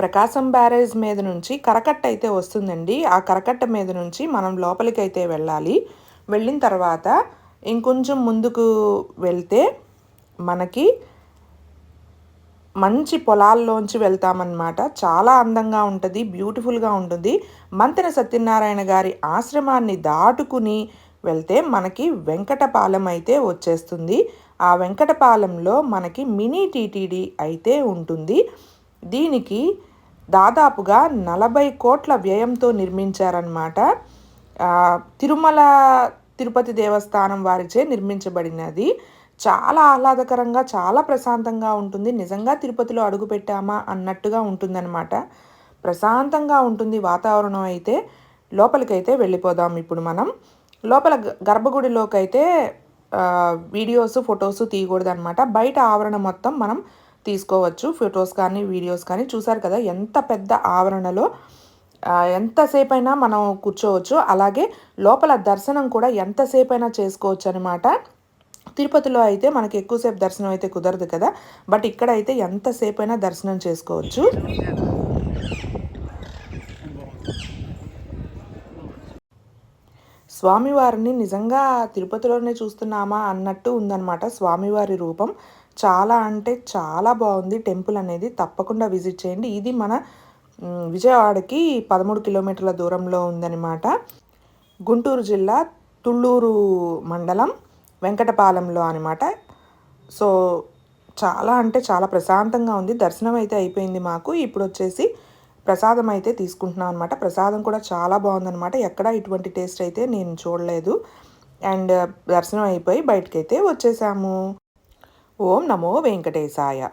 ప్రకాశం barrage మీద నుంచి కరకట్ట అయితే వస్తుందండి. ఆ కరకట్ట మీద నుంచి మనం లోపలికి అయితే వెళ్ళాలి. వెళ్ళిన తర్వాత ఇంకొంచెం ముందుకు వెళ్తే మనకి మంచి పొలాల్లోంచి వెళ్తామన్నమాట. చాలా అందంగా ఉంటుంది బ్యూటిఫుల్గా ఉంటుంది. మంతెన సత్యనారాయణ గారి ఆశ్రమాన్ని దాటుకుని వెళ్తే మనకి వెంకటపాలెం అయితే వచ్చేస్తుంది. ఆ వెంకటపాలెంలో మనకి మినీ టీటీడీ అయితే ఉంటుంది. దీనికి దాదాపుగా నలభై కోట్ల వ్యయంతో నిర్మించారన్నమాట. తిరుమల తిరుపతి దేవస్థానం వారిచే నిర్మించబడినది. చాలా ఆహ్లాదకరంగా చాలా ప్రశాంతంగా ఉంటుంది. నిజంగా తిరుపతిలో అడుగు పెట్టామా అన్నట్టుగా ఉంటుందన్నమాట. ప్రశాంతంగా ఉంటుంది వాతావరణం అయితే. లోపలికైతే వెళ్ళిపోదాం ఇప్పుడు మనం. లోపల గర్భగుడిలోకి అయితే వీడియోస్ ఫొటోస్ తీయకూడదు అనమాట బయట ఆవరణ మొత్తం మనం తీసుకోవచ్చు. ఫొటోస్ కానీ వీడియోస్ కానీ. చూసారు కదా ఎంత పెద్ద ఆవరణలో ఎంతసేపు అయినా మనం కూర్చోవచ్చు. అలాగే లోపల దర్శనం కూడా ఎంతసేపు అయినా చేసుకోవచ్చు అనమాట తిరుపతిలో అయితే మనకి ఎక్కువసేపు దర్శనం అయితే కుదరదు కదా. బట్ ఇక్కడ అయితే ఎంతసేపు అయినా దర్శనం చేసుకోవచ్చు. స్వామివారిని నిజంగా తిరుపతిలోనే చూస్తున్నామా అన్నట్టు ఉందన్నమాట స్వామివారి రూపం. చాలా అంటే చాలా బాగుంది. టెంపుల్ అనేది తప్పకుండా విజిట్ చేయండి. ఇది మన విజయవాడకి పదమూడు కిలోమీటర్ల దూరంలో ఉందన్నమాట. గుంటూరు జిల్లా తుళ్ళూరు మండలం వెంకటపాలెంలో అనమాట సో చాలా అంటే చాలా ప్రశాంతంగా ఉంది. దర్శనం అయితే అయిపోయింది మాకు. ఇప్పుడు వచ్చేసి ప్రసాదం అయితే తీసుకుంటున్నాం అనమాట ప్రసాదం కూడా చాలా బాగుందనమాట ఎక్కడ ఇటువంటి టేస్ట్ అయితే నేను చూడలేదు. అండ్ దర్శనం అయిపోయి బయటకైతే వచ్చేసాము. ఓం నమో వెంకటేశాయ.